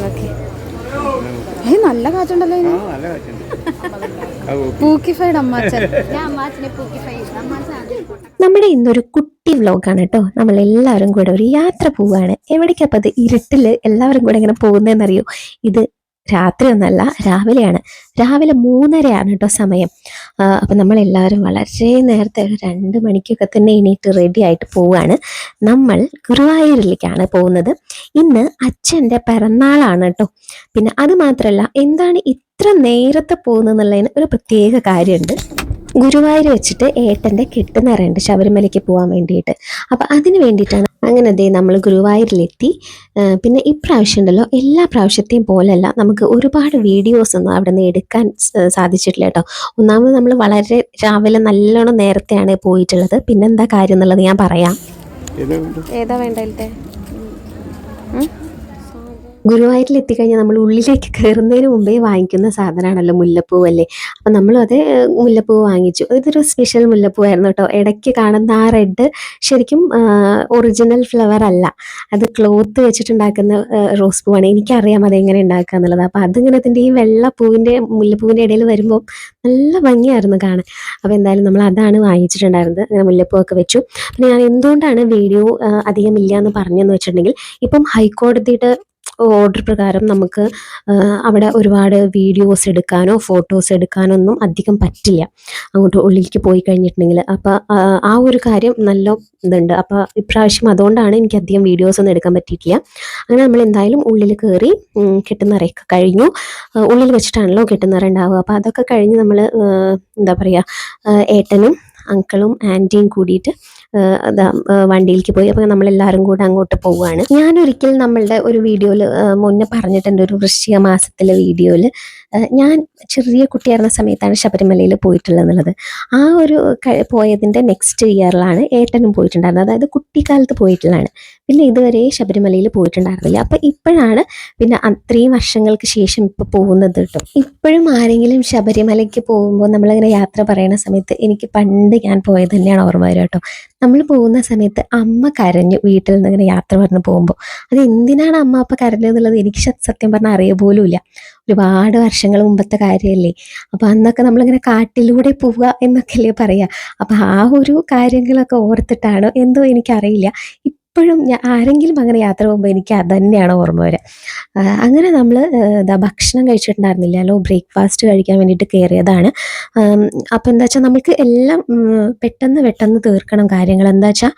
Okay ഏയ് നല്ല കാറ്റുണ്ടല്ലോ ഓ. പൂക്കിഫൈഡ് അമ്മാച്ചൻ. നമ്മുടെ ഇന്നൊരു കുട്ടി വ്ലോഗാണ് കേട്ടോ. നമ്മൾ എല്ലാവരും കൂടെ ഒരു യാത്ര പോവുകയാണ്. എവിടേക്കപ്പോൾ അത് ഇരുട്ടിൽ എല്ലാവരും കൂടെ ഇങ്ങനെ പോകുന്നതെന്നറിയോ? ഇത് രാത്രി ഒന്നല്ല രാവിലെയാണ്. രാവിലെ മൂന്നരയാണ് കേട്ടോ സമയം. അപ്പം നമ്മളെല്ലാവരും വളരെ നേരത്തെ ഒരു രണ്ട് മണിക്കൊക്കെ തന്നെ എണീറ്റ് റെഡി ആയിട്ട് പോവുകയാണ് നമ്മൾ ഗുരുവായൂരിലേക്കാണ് പോകുന്നത്. ഇന്ന് അച്ഛന്റെ പിറന്നാളാണ് കേട്ടോ പിന്നെ അത് മാത്രമല്ല എന്താണ് ഇത്ര നേരത്തെ പോകുന്നതെന്നുള്ളതിന് ഒരു പ്രത്യേക കാര്യമുണ്ട്. ഗുരുവായൂർ വെച്ചിട്ട് ഏട്ടന്റെ കെട്ടുനിറയുണ്ട് ശബരിമലയ്ക്ക് പോകാൻ വേണ്ടിയിട്ട്. അപ്പോൾ അതിന് വേണ്ടിയിട്ടാണ് അങ്ങനെ ദേ നമ്മൾ ഗുരുവായൂരിലെത്തി. പിന്നെ ഇപ്രാവശ്യം ഉണ്ടല്ലോ എല്ലാ പ്രാവശ്യത്തെയും പോലെയല്ല നമുക്ക് ഒരുപാട് വീഡിയോസ് ഒന്നും അവിടെ നിന്ന് എടുക്കാൻ സാധിച്ചിട്ടില്ല കേട്ടോ. ഒന്നാമത് നമ്മൾ വളരെ രാവിലെ നല്ലോണം നേരത്തെയാണ് പോയിട്ടുള്ളത്. പിന്നെന്താ കാര്യം എന്നുള്ളത് ഞാൻ പറയാം. ഏതാ വേണ്ടേ? ഗുരുവായൂരിൽ എത്തിക്കഴിഞ്ഞാൽ നമ്മൾ ഉള്ളിലേക്ക് കയറുന്നതിന് മുമ്പേ വാങ്ങിക്കുന്ന സാധനമാണല്ലോ മുല്ലപ്പൂ അല്ലേ അപ്പം നമ്മളും അത് മുല്ലപ്പൂ വാങ്ങിച്ചു. ഇതൊരു സ്പെഷ്യൽ മുല്ലപ്പൂ ആയിരുന്നു കേട്ടോ. ഇടയ്ക്ക് കാണുന്ന ആ റെഡ് ശരിക്കും ഒറിജിനൽ ഫ്ലവർ അല്ല. അത് ക്ലോത്ത് വെച്ചിട്ടുണ്ടാക്കുന്ന റോസ് പൂവാണ്. എനിക്കറിയാം അതെങ്ങനെ ഉണ്ടാക്കുക എന്നുള്ളത്. അപ്പം അതിങ്ങനെ അതിന്റെ ഈ വെള്ള പൂവിന്റെ മുല്ലപ്പൂവിന്റെ ഇടയിൽ വരുമ്പോൾ നല്ല ഭംഗിയായിരുന്നു കാണാൻ. അപ്പോൾ എന്തായാലും നമ്മൾ അതാണ് വാങ്ങിച്ചിട്ടുണ്ടായിരുന്നത്. അങ്ങനെ മുല്ലപ്പൂവൊക്കെ വെച്ചു. പിന്നെ ഞാൻ എന്തുകൊണ്ടാണ് വീഡിയോ അധികം ഇല്ല എന്ന് പറഞ്ഞെന്ന് വെച്ചിട്ടുണ്ടെങ്കിൽ ഇപ്പം ഹൈക്കോടതിയുടെ ഓർഡർ പ്രകാരം നമുക്ക് അവിടെ ഒരുപാട് വീഡിയോസ് എടുക്കാനോ ഫോട്ടോസ് എടുക്കാനോ ഒന്നും അധികം പറ്റില്ല. അങ്ങോട്ട് ഉള്ളിലേക്ക് പോയി കഴിഞ്ഞിട്ടുണ്ടെങ്കിൽ. അപ്പോൾ ആ ഒരു കാര്യം നല്ല ഇതുണ്ട്. അപ്പോൾ ഇപ്രാവശ്യം അതുകൊണ്ടാണ് എനിക്ക് അധികം വീഡിയോസ് ഒന്നും എടുക്കാൻ പറ്റിയിട്ടില്ല. അങ്ങനെ നമ്മൾ എന്തായാലും ഉള്ളിൽ കയറി കെട്ടുന്നറയൊക്കെ കഴിഞ്ഞു. ഉള്ളിൽ വെച്ചിട്ടാണല്ലോ കെട്ടുന്നറ ഉണ്ടാവുക. അപ്പോൾ അതൊക്കെ കഴിഞ്ഞ് നമ്മൾ എന്താ പറയുക ഏട്ടനും അങ്കിളും ആന്റിയും കൂടിയിട്ട് വണ്ടിയിലേക്ക് പോയി. അപ്പോൾ നമ്മളെല്ലാവരും കൂടെ അങ്ങോട്ട് പോവുകയാണ് ഞാനൊരിക്കൽ നമ്മളുടെ ഒരു വീഡിയോയിൽ മുന്നേ പറഞ്ഞിട്ടുണ്ട് ഒരു വൃശ്ചിക മാസത്തിലെ വീഡിയോയിൽ ഞാൻ ചെറിയ കുട്ടിയായിരുന്ന സമയത്താണ് ശബരിമലയിൽ പോയിട്ടുള്ളത് എന്നുള്ളത് ആ ഒരു പോയതിന്റെ നെക്സ്റ്റ് ഇയറിലാണ് ഏട്ടനും പോയിട്ടുണ്ടായിരുന്നത്. അതായത് കുട്ടിക്കാലത്ത് പോയിട്ടുള്ളതാണ്. പിന്നെ ഇതുവരെ ശബരിമലയിൽ പോയിട്ടുണ്ടായിരുന്നില്ല. അപ്പം ഇപ്പോഴാണ് പിന്നെ അത്രയും വർഷങ്ങൾക്ക് ശേഷം ഇപ്പോൾ പോകുന്നത് കേട്ടോ ഇപ്പോഴും ആരെങ്കിലും ശബരിമലയ്ക്ക് പോകുമ്പോൾ നമ്മളിങ്ങനെ യാത്ര പറയുന്ന സമയത്ത് എനിക്ക് പണ്ട് ഞാൻ പോയത് തന്നെയാണ് ഓർമ്മ വരിക കേട്ടോ നമ്മൾ പോകുന്ന സമയത്ത് അമ്മ കരഞ്ഞു വീട്ടിൽ നിന്ന് ഇങ്ങനെ യാത്ര പറഞ്ഞ് പോകുമ്പോൾ അത് എന്തിനാണ് അമ്മ അപ്പം കരഞ്ഞതെന്നുള്ളത് എനിക്ക് സ- സത്യം പറഞ്ഞാൽ അറിയ പോലും ഇല്ല ഒരുപാട് വർഷങ്ങൾ മുമ്പത്തെ കാര്യമല്ലേ അപ്പോൾ അന്നൊക്കെ നമ്മളിങ്ങനെ കാട്ടിലൂടെ പോവുക എന്നൊക്കെയല്ലേ പറയുക അപ്പോൾ ആ ഒരു കാര്യങ്ങളൊക്കെ ഓർത്തിട്ടാണോ എന്തോ എനിക്കറിയില്ല. ഇപ്പോഴും ഞാൻ ആരെങ്കിലും അങ്ങനെ യാത്ര പോകുമ്പോൾ എനിക്ക് അത് തന്നെയാണ് ഓർമ്മ വരിക അങ്ങനെ നമ്മൾ എന്താ ഭക്ഷണം കഴിച്ചിട്ടുണ്ടായിരുന്നില്ലല്ലോ ബ്രേക്ക്ഫാസ്റ്റ് കഴിക്കാൻ വേണ്ടിയിട്ട് കയറിയതാണ് അപ്പോൾ എന്താ വെച്ചാൽ നമുക്ക് എല്ലാം പെട്ടെന്ന് പെട്ടെന്ന് തീർക്കണം കാര്യങ്ങൾ. എന്താ വെച്ചാൽ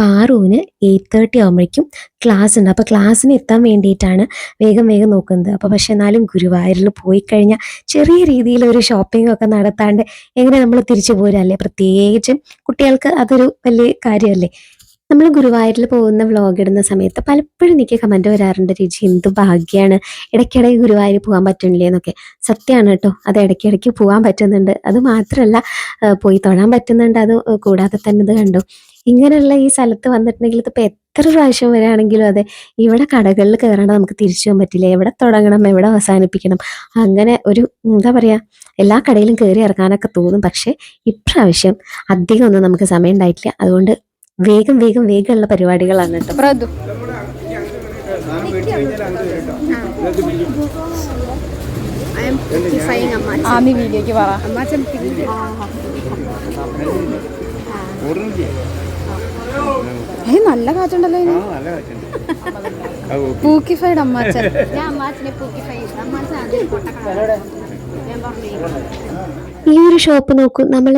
പാറുവിന് എയ്റ്റ് തേർട്ടി ആകുമ്പോഴേക്കും ക്ലാസ് ഉണ്ട് അപ്പോൾ ക്ലാസ്സിന് എത്താൻ വേണ്ടിയിട്ടാണ് വേഗം വേഗം നോക്കുന്നത്. അപ്പോൾ പക്ഷെ എന്നാലും ഗുരുവായൂരിൽ പോയി കഴിഞ്ഞാൽ ചെറിയ രീതിയിൽ ഒരു ഷോപ്പിംഗ് ഒക്കെ നടത്താണ്ട് എങ്ങനെ നമ്മൾ തിരിച്ചു പോരല്ലേ പ്രത്യേകിച്ചും കുട്ടികൾക്ക് അതൊരു വലിയ കാര്യമല്ലേ? നമ്മൾ ഗുരുവായൂരിൽ പോകുന്ന വ്ളോഗ് ഇടുന്ന സമയത്ത് പലപ്പോഴും എനിക്ക് കമന്റ് വരാറുണ്ട് രുചി എന്ത് ഭാഗ്യമാണ് ഇടയ്ക്കിടയ്ക്ക് ഗുരുവായൂർ പോകാൻ പറ്റുന്നില്ലേ എന്നൊക്കെ. സത്യമാണ് കേട്ടോ. അത് ഇടയ്ക്കിടയ്ക്ക് പോകാൻ പറ്റുന്നുണ്ട്. അത് മാത്രമല്ല പോയി തൊഴാൻ പറ്റുന്നുണ്ട്. അത് കൂടാതെ തന്നെ ഇത് കണ്ടു. ഇങ്ങനെയുള്ള ഈ സ്ഥലത്ത് വന്നിട്ടുണ്ടെങ്കിൽ ഇതിപ്പോൾ എത്ര പ്രാവശ്യം വരികയാണെങ്കിലും അതെ ഇവിടെ കടകളിൽ കയറാണ്ട് നമുക്ക് തിരിച്ചു പോകാൻ പറ്റില്ല. എവിടെ തുടങ്ങണം എവിടെ അവസാനിപ്പിക്കണം. അങ്ങനെ ഒരു എന്താ പറയുക എല്ലാ കടയിലും കയറി ഇറങ്ങാനൊക്കെ തോന്നും. പക്ഷേ ഇപ്രാവശ്യം അധികം ഒന്നും നമുക്ക് സമയം ഉണ്ടായിട്ടില്ല. അതുകൊണ്ട് വേഗം വേഗം വേഗമുള്ള പരിപാടികളാണ് കേട്ടോ. വീഡിയോക്ക് പറ. നല്ല കാറ്റുണ്ടല്ലോ ഇനി. പൂക്കിഫൈഡ് അമ്മാച്ചൻ. ഞാൻ അമ്മാച്ചനെ പൂക്കിഫൈ അമ്മാച്ചൻ ഈ ഒരു ഷോപ്പ് നോക്കൂ. നമ്മൾ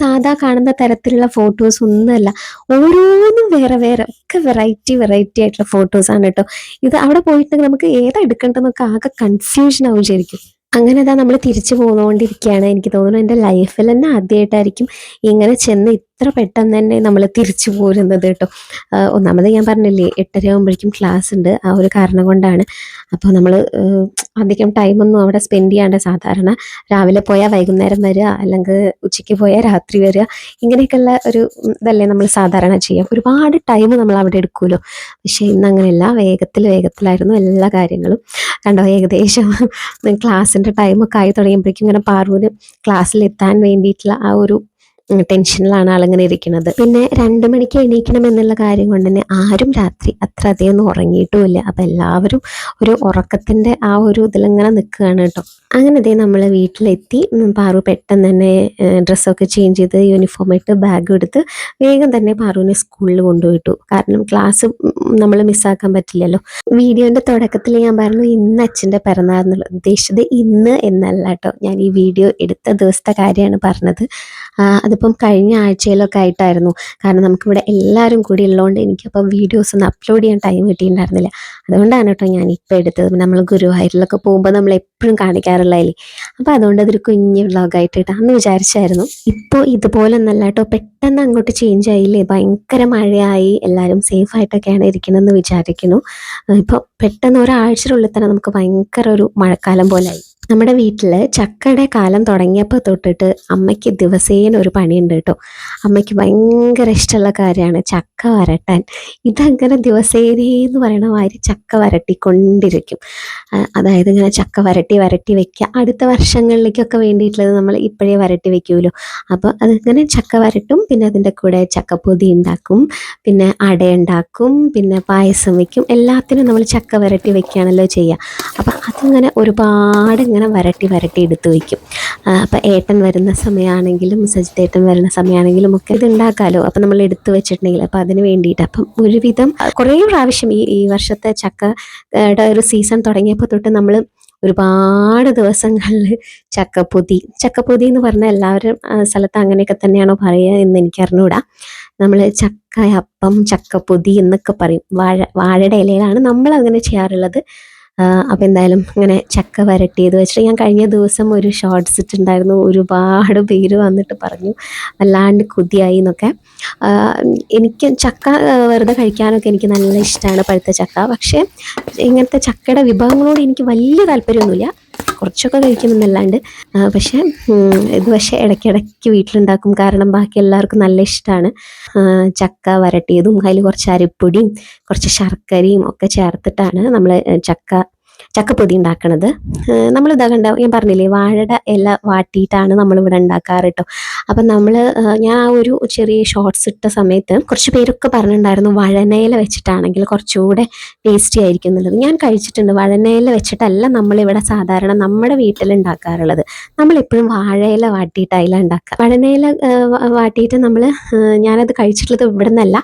സാധാ കാണുന്ന തരത്തിലുള്ള ഫോട്ടോസ് ഒന്നുമല്ല. ഓരോന്നും വേറെ വേറെ ഒക്കെ വെറൈറ്റി വെറൈറ്റി ആയിട്ടുള്ള ഫോട്ടോസ് ആണ് കേട്ടോ. ഇത് അവിടെ പോയിട്ട് നമുക്ക് ഏതാ എടുക്കേണ്ടതെന്നൊക്കെ ആകെ കൺഫ്യൂഷൻ ആവും ശരിക്കും. അങ്ങനെ അതാ നമ്മൾ തിരിച്ചു പോന്നുകൊണ്ടിരിക്കുകയാണ് എനിക്ക് തോന്നുന്നു എന്റെ ലൈഫിൽ തന്നെ ആദ്യമായിട്ടായിരിക്കും ഇങ്ങനെ ചെന്ന് ഇത്ര പെട്ടെന്ന് തന്നെ നമ്മൾ തിരിച്ചു പോരുന്നത് കേട്ടോ. ഒന്നാമത് ഞാൻ പറഞ്ഞില്ലേ എട്ടര ആകുമ്പോഴേക്കും ക്ലാസ് ഉണ്ട്. ആ ഒരു കാരണം കൊണ്ടാണ്. അപ്പോൾ നമ്മൾ അധികം ടൈമൊന്നും അവിടെ സ്പെൻഡ് ചെയ്യാണ്ട് സാധാരണ രാവിലെ പോയാൽ വൈകുന്നേരം വരിക അല്ലെങ്കിൽ ഉച്ചയ്ക്ക് പോയാൽ രാത്രി വരിക ഇങ്ങനെയൊക്കെയുള്ള ഒരു ഇതല്ലേ നമ്മൾ സാധാരണ ചെയ്യാം. ഒരുപാട് ടൈം നമ്മൾ അവിടെ എടുക്കുമല്ലോ. പക്ഷേ ഇന്ന് അങ്ങനെയല്ല. വേഗത്തിൽ വേഗത്തിലായിരുന്നു എല്ലാ കാര്യങ്ങളും. കണ്ടോ ഏകദേശം ക്ലാസ്സിന്റെ ടൈമൊക്കെ ആയി തുടങ്ങിയപ്പോഴേക്കും ഇങ്ങനെ പാറുവിന് ക്ലാസ്സിൽ എത്താൻ വേണ്ടിയിട്ടുള്ള ആ ഒരു ടെൻഷനിലാണ് ആളിങ്ങനെ ഇരിക്കുന്നത്. പിന്നെ രണ്ടു മണിക്ക് എണീക്കണം എന്നുള്ള കാര്യം കൊണ്ട് തന്നെ ആരും രാത്രി അത്ര അധികം ഉറങ്ങിയിട്ടുമില്ല. അപ്പം എല്ലാവരും ഒരു ഉറക്കത്തിന്റെ ആ ഒരു ഇതിലിങ്ങനെ നിൽക്കുകയാണ് കേട്ടോ. അങ്ങനെ ദേ നമ്മൾ വീട്ടിലെത്തി. പാറു പെട്ടെന്ന് തന്നെ ഡ്രസ്സൊക്കെ ചേഞ്ച് ചെയ്ത് യൂണിഫോം ഇട്ട് ബാഗ് എടുത്ത് വേഗം തന്നെ പാറുവിനെ സ്കൂളിൽ കൊണ്ടുപോയിട്ടു കാരണം ക്ലാസ് നമ്മൾ മിസ്സാക്കാൻ പറ്റില്ലല്ലോ. വീഡിയോന്റെ തുടക്കത്തിൽ ഞാൻ പറഞ്ഞു ഇന്ന് അച്ഛന്റെ പിറന്നാൾ എന്നുള്ളത് ഉദ്ദേശിച്ചത് ഇന്ന് എന്നല്ല കേട്ടോ ഞാൻ ഈ വീഡിയോ എടുത്ത ദിവസത്തെ കാര്യമാണ് പറഞ്ഞത്. അതിപ്പം കഴിഞ്ഞ ആഴ്ചയിലൊക്കെ ആയിട്ടായിരുന്നു. കാരണം നമുക്കിവിടെ എല്ലാവരും കൂടി ഉള്ളതുകൊണ്ട് എനിക്കപ്പം വീഡിയോസ് ഒന്ന് അപ്ലോഡ് ചെയ്യാൻ ടൈം കിട്ടിയിട്ടുണ്ടായിരുന്നില്ല. അതുകൊണ്ടാണ് കേട്ടോ ഞാൻ ഇപ്പോൾ എടുത്തത്. നമ്മൾ ഗുരുവായൂരിലൊക്കെ പോകുമ്പോൾ നമ്മൾ എപ്പോഴും കാണിക്കാറുള്ളതല്ലേ അപ്പോൾ അതുകൊണ്ട് അതൊരു കുഞ്ഞു വ്ളോഗായിട്ട് ഇടാമെന്ന് വിചാരിച്ചായിരുന്നു. ഇപ്പോൾ ഇതുപോലെ ഒന്നല്ല കേട്ടോ പെട്ടെന്ന് അങ്ങോട്ട് ചേഞ്ച് ആയില്ലേ? ഭയങ്കര മഴയായി എല്ലാവരും സേഫ് ആയിട്ടൊക്കെയാണ് ഇരിക്കണമെന്ന് വിചാരിക്കുന്നു. ഇപ്പോൾ പെട്ടെന്ന് ഒരാഴ്ചയുടെ തന്നെ നമുക്ക് ഭയങ്കര ഒരു മഴക്കാലം പോലായി. നമ്മുടെ വീട്ടിൽ ചക്കയുടെ കാലം തുടങ്ങിയപ്പോൾ തൊട്ടിട്ട് അമ്മയ്ക്ക് ദിവസേന ഒരു പണിയുണ്ട് കേട്ടോ. അമ്മയ്ക്ക് ഭയങ്കര ഇഷ്ടമുള്ള കാര്യമാണ് ചക്ക വരട്ടാൻ. ഇതങ്ങനെ ദിവസേനയെന്ന് പറയണ മാതിരി ചക്ക വരട്ടിക്കൊണ്ടിരിക്കും. അതായത് ഇങ്ങനെ ചക്ക വരട്ടി വരട്ടി വെക്കുക അടുത്ത വർഷങ്ങളിലേക്കൊക്കെ വേണ്ടിയിട്ടുള്ളത് നമ്മൾ ഇപ്പോഴേ വരട്ടി വെക്കുമല്ലോ. അപ്പോൾ അതിങ്ങനെ ചക്ക വരട്ടും പിന്നെ അതിന്റെ കൂടെ ചക്കപ്പൊതി ഉണ്ടാക്കും പിന്നെ അട ഉണ്ടാക്കും പിന്നെ പായസം വെക്കും. എല്ലാത്തിനും നമ്മൾ ചക്ക വരട്ടി വെക്കുകയാണല്ലോ ചെയ്യുക. അപ്പം അതിങ്ങനെ ഒരുപാട് ഇങ്ങനെ വരട്ടി വരട്ടി എടുത്ത് വയ്ക്കും. അപ്പം ഏട്ടൻ വരുന്ന സമയമാണെങ്കിലും സജിത്തേട്ടൻ വരുന്ന സമയമാണെങ്കിലും ഒക്കെ ഇത് ഉണ്ടാക്കാമല്ലോ അപ്പം നമ്മൾ എടുത്ത് വെച്ചിട്ടുണ്ടെങ്കിൽ അപ്പം അതിന് വേണ്ടിയിട്ട് അപ്പം ഒരുവിധം കുറേ പ്രാവശ്യം ഈ ഈ വർഷത്തെ ചക്കയുടെ ഒരു സീസൺ തുടങ്ങിയപ്പോൾ തൊട്ട് നമ്മൾ ഒരുപാട് ദിവസങ്ങളിൽ ചക്കപ്പൊതി ചക്കപ്പൊതി എന്ന് പറഞ്ഞാൽ എല്ലാവരും സ്ഥലത്ത് അങ്ങനെയൊക്കെ തന്നെയാണോ പറയുക എന്ന് എനിക്ക് അറിഞ്ഞുകൂടാ നമ്മൾ ചക്കയപ്പം ചക്കപ്പൊതി എന്നൊക്കെ പറയും. വാഴ വാഴയുടെ ഇലയിലാണ് നമ്മൾ അങ്ങനെ ചെയ്യാറുള്ളത്. അപ്പം എന്തായാലും ഇങ്ങനെ ചക്ക വരട്ടിയത് വെച്ചിട്ട് ഞാൻ കഴിഞ്ഞ ദിവസം ഒരു ഷോർട്സ് ഇട്ടുണ്ടായിരുന്നു ഒരുപാട് പേര് വന്നിട്ട് പറഞ്ഞു വല്ലാണ്ട് കൊതിയായി എന്നൊക്കെ. എനിക്ക് ചക്ക വെറുതെ കഴിക്കാനൊക്കെ എനിക്ക് നല്ല ഇഷ്ടമാണ് പഴുത്ത ചക്ക. പക്ഷേ ഇങ്ങനത്തെ ചക്കയുടെ വിഭവങ്ങളോട് എനിക്ക് വലിയ താല്പര്യമൊന്നുമില്ല. കുറച്ചൊക്കെ കഴിക്കുമെന്നല്ലാണ്ട് പക്ഷേ ഇത് പക്ഷേ ഇടയ്ക്കിടയ്ക്ക് വീട്ടിലുണ്ടാക്കും. കാരണം ബാക്കി എല്ലാവർക്കും നല്ല ഇഷ്ടമാണ് ചക്ക വരട്ടിയതും അതിൽ കുറച്ച് അരിപ്പൊടിയും കുറച്ച് ശർക്കരയും ഒക്കെ ചേർത്തിട്ടാണ് നമ്മൾ ചക്ക ചക്കപ്പൊതി ഉണ്ടാക്കണത്. നമ്മൾ ഇതാ കണ്ട ഞാൻ പറഞ്ഞില്ലേ വാഴയുടെ ഇല വാട്ടിയിട്ടാണ് നമ്മളിവിടെ ഉണ്ടാക്കാറ് കേട്ടോ അപ്പം നമ്മൾ ഞാൻ ആ ഒരു ചെറിയ ഷോർട്സ് ഇട്ട സമയത്ത് കുറച്ച് പേരൊക്കെ പറഞ്ഞിട്ടുണ്ടായിരുന്നു വഴനയില വെച്ചിട്ടാണെങ്കിൽ കുറച്ചുകൂടെ ടേസ്റ്റി ആയിരിക്കും എന്നുള്ളത്. ഞാൻ കഴിച്ചിട്ടുണ്ട് വഴനയില വെച്ചിട്ടല്ല നമ്മളിവിടെ സാധാരണ നമ്മുടെ വീട്ടിൽ ഉണ്ടാക്കാറുള്ളത്. നമ്മളെപ്പോഴും വാഴയില വാട്ടിയിട്ട് ഉണ്ടാക്കുക വഴനയില വാട്ടിയിട്ട് നമ്മൾ ഞാനത് കഴിച്ചിട്ടുള്ളത് ഇവിടെ നിന്നല്ല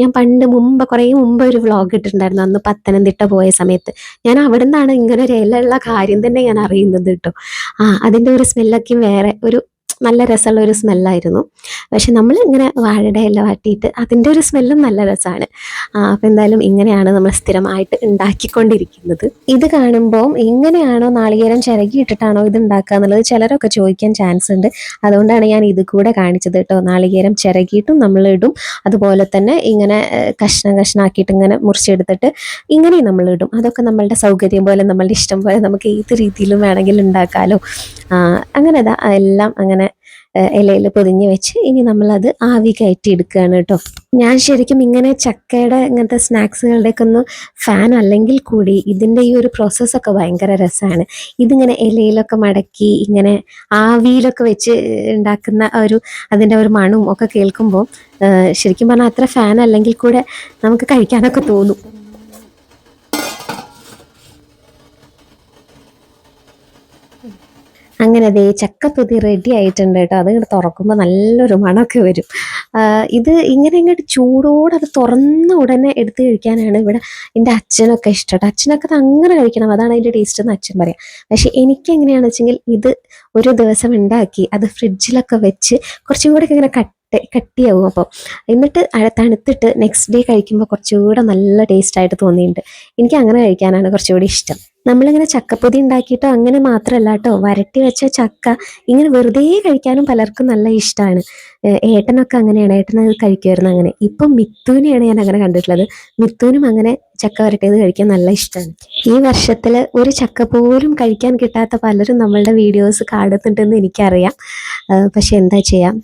ഞാൻ പണ്ട് മുമ്പ് കുറേ മുമ്പ് ഒരു വ്ളോഗ് ഇട്ടിട്ടുണ്ടായിരുന്നു. അന്ന് പത്തനംതിട്ട പോയ സമയത്ത്. ഞാൻ അവിടെ നിന്നാണ് ഇങ്ങനെ ഒരു ഇലയുള്ള കാര്യം തന്നെ ഞാൻ അറിയുന്നത് കേട്ടോ. ആ അതിന്റെ ഒരു സ്മെല്ലൊക്കെ വേറെ. ഒരു നല്ല രസമുള്ള ഒരു സ്മെല്ലായിരുന്നു. പക്ഷെ നമ്മൾ ഇങ്ങനെ വാഴയുടെ ഇല വാട്ടിയിട്ട് അതിന്റെ ഒരു സ്മെല്ലും നല്ല രസമാണ്. അപ്പം എന്തായാലും ഇങ്ങനെയാണ് നമ്മൾ സ്ഥിരമായിട്ട് ഉണ്ടാക്കിക്കൊണ്ടിരിക്കുന്നത്. ഇത് കാണുമ്പോൾ എങ്ങനെയാണോ നാളികേരം ചിരകിയിട്ടിട്ടാണോ ഇത് ഉണ്ടാക്കുക എന്നുള്ളത് ചിലരൊക്കെ ചോദിക്കാൻ ചാൻസ് ഉണ്ട്. അതുകൊണ്ടാണ് ഞാൻ ഇത് കൂടെ കാണിച്ചത് കേട്ടോ. നാളികേരം ചിരകിയിട്ടും നമ്മൾ ഇടും. അതുപോലെ തന്നെ ഇങ്ങനെ കഷ്ണം കഷ്ണാക്കിയിട്ട് ഇങ്ങനെ മുറിച്ചെടുത്തിട്ട് ഇങ്ങനെയും നമ്മൾ ഇടും. അതൊക്കെ നമ്മളുടെ സൗകര്യം പോലെ നമ്മളുടെ ഇഷ്ടം പോലെ നമുക്ക് ഏത് രീതിയിലും വേണമെങ്കിൽ ഉണ്ടാക്കാമല്ലോ അങ്ങനെ എല്ലാം അങ്ങനെ ഇലയിൽ പൊതിഞ്ഞ് വെച്ച് ഇനി നമ്മളത് ആവി കയറ്റി എടുക്കുകയാണ് കേട്ടോ. ഞാൻ ശരിക്കും ഇങ്ങനെ ചക്കയുടെ ഇങ്ങനത്തെ സ്നാക്സുകളുടെയൊക്കെ ഒന്ന് ഫാൻ അല്ലെങ്കിൽ കൂടി ഇതിന്റെ ഈ ഒരു പ്രോസസ്സൊക്കെ ഭയങ്കര രസമാണ്. ഇതിങ്ങനെ ഇലയിലൊക്കെ മടക്കി ഇങ്ങനെ ആവിയിലൊക്കെ വെച്ച് ഉണ്ടാക്കുന്ന ഒരു അതിന്റെ ഒരു മണവും ഒക്കെ കേൾക്കുമ്പോൾ ശരിക്കും പറഞ്ഞാൽ അത്ര ഫാൻ അല്ലെങ്കിൽ കൂടെ നമുക്ക് കഴിക്കാനൊക്കെ തോന്നും. അങ്ങനെ ദേ ചക്കപ്പൊതി റെഡി ആയിട്ടുണ്ട് കേട്ടോ. അത് തുറക്കുമ്പോൾ നല്ലൊരു മണമൊക്കെ വരും. ഇത് ഇങ്ങനെ ഇങ്ങോട്ട് ചൂടോടെ അത് തുറന്ന ഉടനെ എടുത്ത് കഴിക്കാനാണ് ഇവിടെ എന്റെ അച്ഛനൊക്കെ ഇഷ്ടം അച്ഛനൊക്കെ അത് അങ്ങനെ കഴിക്കണം. അതാണ് അതിന്റെ ടേസ്റ്റ് എന്ന് അച്ഛൻ പറയാം. പക്ഷെ എനിക്ക് എങ്ങനെയാണെന്ന് വെച്ചെങ്കിൽ ഇത് ഒരു ദിവസം ഉണ്ടാക്കി അത് ഫ്രിഡ്ജിലൊക്കെ വെച്ച് കുറച്ചും കൂടെ ഇങ്ങനെ കട്ട് കട്ടിയാവും അപ്പോൾ എന്നിട്ട് തണുത്തിട്ട് നെക്സ്റ്റ് ഡേ കഴിക്കുമ്പോൾ കുറച്ചുകൂടെ നല്ല ടേസ്റ്റ് ആയിട്ട് തോന്നിയിട്ടുണ്ട്. എനിക്ക് അങ്ങനെ കഴിക്കാനാണ് കുറച്ചുകൂടി ഇഷ്ടം. നമ്മളിങ്ങനെ ചക്കപ്പൊതി ഉണ്ടാക്കിയിട്ടോ അങ്ങനെ മാത്രമല്ല കേട്ടോ. വരട്ടി വെച്ച ചക്ക ഇങ്ങനെ വെറുതെ കഴിക്കാനും പലർക്കും നല്ല ഇഷ്ടമാണ് ഏട്ടനൊക്കെ അങ്ങനെയാണ്. ഏട്ടൻ കഴിക്കുമായിരുന്നു അങ്ങനെ. ഇപ്പം മിത്തുവിനെയാണ് ഞാൻ അങ്ങനെ കണ്ടിട്ടുള്ളത്. മിത്തുവിനും അങ്ങനെ ചക്ക വരട്ടിയത് കഴിക്കാൻ നല്ല ഇഷ്ടമാണ് ഈ വർഷത്തിൽ ഒരു ചക്ക പോലും കഴിക്കാൻ കിട്ടാത്ത പലരും നമ്മളുടെ വീഡിയോസ് കാണുന്നുണ്ടെന്ന് എനിക്കറിയാം. പക്ഷെ എന്താ ചെയ്യാം?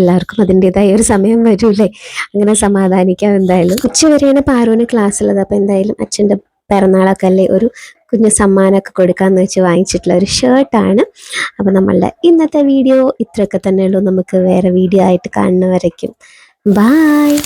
എല്ലാവർക്കും അതിന്റെതായ ഒരു സമയം വരൂലേ അങ്ങനെ സമാധാനിക്കാം എന്തായാലും. ഉച്ചവരെയാണ് പാറുവിന് ക്ലാസ് ഉള്ളത്. അപ്പോൾ എന്തായാലും അച്ഛന്റെ പിറന്നാളൊക്കെ അല്ലേ? ഒരു കുഞ്ഞു സമ്മാനമൊക്കെ കൊടുക്കാമെന്ന് വെച്ച് വാങ്ങിച്ചിട്ടുള്ള ഒരു ഷർട്ടാണ് അപ്പോൾ നമ്മളുടെ ഇന്നത്തെ വീഡിയോ ഇത്രയൊക്കെ തന്നെയുള്ളൂ നമുക്ക് വേറെ വീഡിയോ ആയിട്ട് കാണുന്നവരേക്കും. ബായ്